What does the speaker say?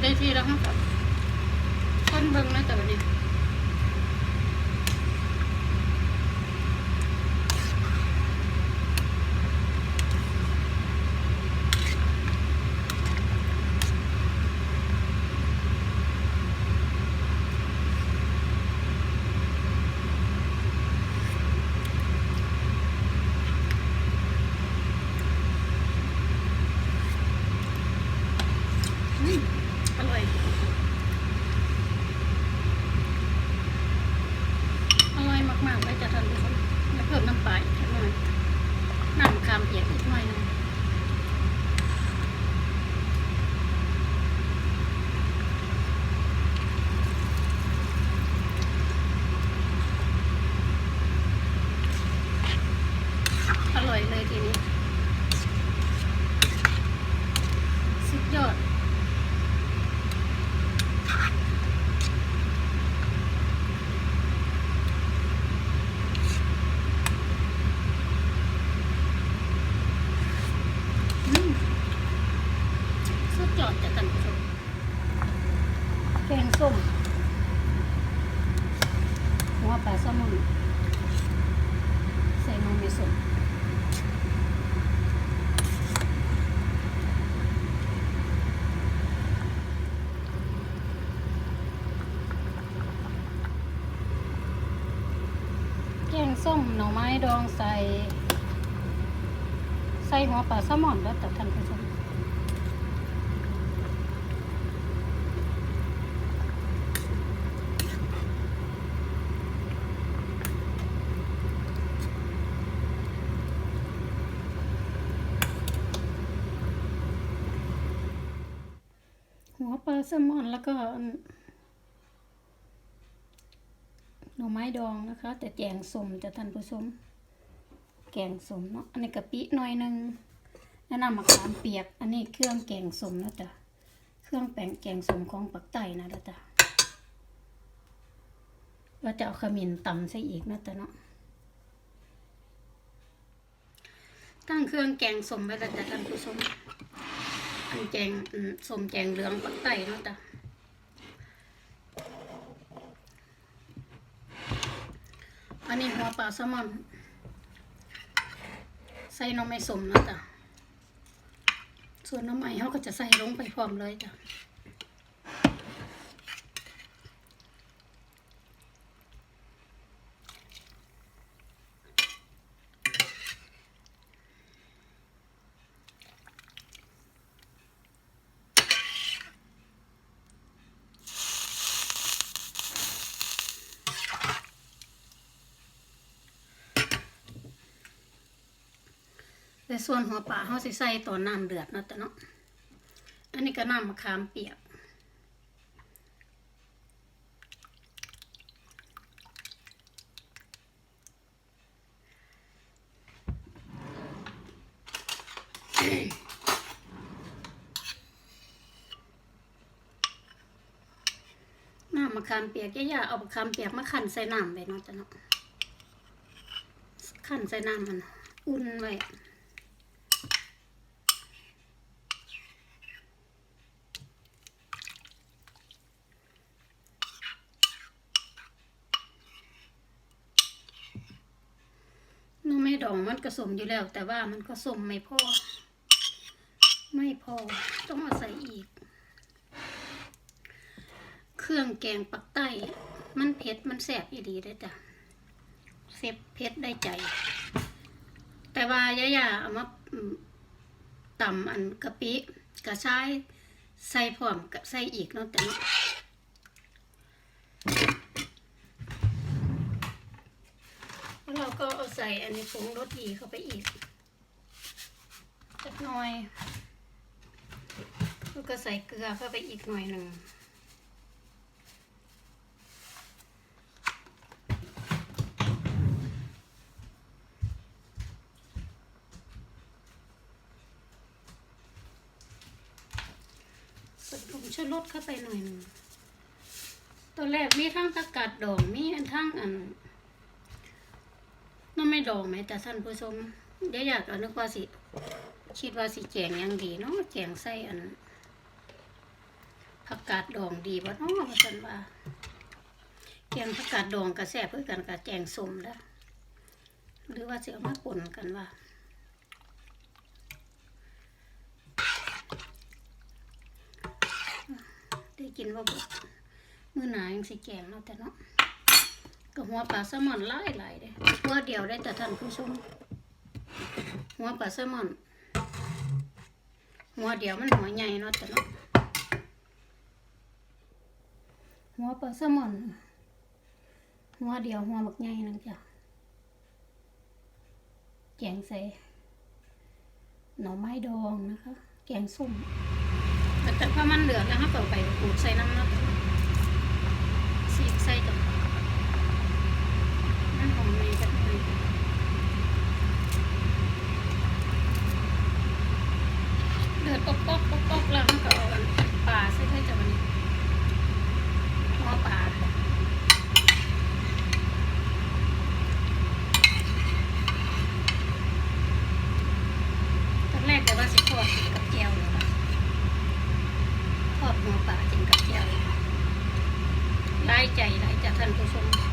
ได้ทีแล้วครับคนเบิ่งนะแต่วันนี้ อืมอร่อย อร่อยมากๆเลยจ้ะท่านผู้ชมแล้วเพิ่มน้ำปลาอีกหน่อย น้ำคามเปียกอีกหน่อยหนึง อร่อยเลยทีนี้ สุดยอด อืมสุดยอดจ้ะท่านผู้ชมแกงส้ม หัวปลาแซลมอนใส่นมเมสม แกงส้มหน่อไม้ดองใส่ ใส่หัวปลาแซลมอนแล้วแต่ท่านผู้ชมหัวปลาแซลมอนแล้วก็อั นหน่อไม้ดองนะคะแต่แกงสมจะท่านผู้ชมแกงสมเนาะอันนี้กะปิหน่อยหนึงแนะนำมะขามเปียก อันนี้เครื่องแกงสมนะจ๊ะเครื่องแป้งแกงสมของปักไตนะนะจ๊ะว่าจะเอาขมิ้นตำใส่อีกนะจ๊ะเนาะตั้งเครื่องแกงสมไว้แล้วจ้ะท่านผู้ชมอันแกงสมแกงเหลืองปักไตเนาะจ๊ะ อันนี้หัวปลาแซลมอนใส่น้ำไม่สมนะจ๊ะส่วนน้ำใหม่เขาก็จะใส่ลงไปพร้อมเลยจ้ะ แต่ส่วนหัวปลาเขาสิใส่ตอนน้ำเดือดเนาะแต่เนาะอันนี้ก็น้ำมะขามเปียกน้ำมะขามเปียกย่าๆเอามะขามเปียกมาขั่นใส่น้ำไปเนาะจ้ะเนาะขั่นใส่น้ำมัน อุ่นไว้ องมันก็สมอยู่แล้ว แต่ว่ามันก็สมไม่พอ ไม่พอ ต้องเอาใส่อีก เครื่องแกงปักใต้ มันเผ็ดมันแสบอีดีได้จ้ะเสพเผ็ดได้ใจ แต่ว่าย่าๆเอามาอืมตำอันกะปิกระชายใส่พร้อมกับใส่อีกเนาะแต่เนาะ แล้วเราก็เอาใส่อันนี้ผงรสดีเข้าไปอีกสักหน่อย แล้วก็ใส่เกลือเข้าไปอีกหน่อยหนึ่งใส่ผงชูรสเข้าไปหน่อยหนึ่งตอนแรกมีทั้งตะกัดดองมีอันทั้งอัน ไม่ดองไหมแต่ท่านผู้ชมเดี๋ยวอยากเอานึกว่าสิคิดว่าสิแจงยังดีเนาะแจงใส่อันผักกาดดองดีบ่เนาะว่าซั่นว่าแกงผักกาดดองก็แซ่บเพื่อกันกับแกงส้มแล้วหรือว่าสิเอามาป่นกันว่าได้กินว่าบดมื้อหนายังสิแกงเนาะแต่เนาะ ก็หัวปลาแซลมอนหลายหลายเด้หัวเดียวได้แต่ท่านผู้ชมหัวปลาแซลมอน หัวเดียวมันหัวใหญ่เนาะแต่เนาะหัวปลาแซลมอนหัวเดียวหัวบักใหญ่นึงจ้ะแกงใส่หน่อไม้ดองนะคะ แกงส้มแต่แต่พอมันเหลือแล้วเราก็ไปขูดใส่น้ำเนาะสีกใส่กับมันหอมในจักหน่อยเดือดป๊อกป๊อกป๊อกป๊อกแล้วมันก็เอาอันปลาใส่ให้จ้ะวันนี้หัวปลา ตอนแรกแต่ว่าสิทอดกินกับแก้วเลยค่ะทอดหัวปลากินกับแก้วายใจหลายจากท่านผู้ชม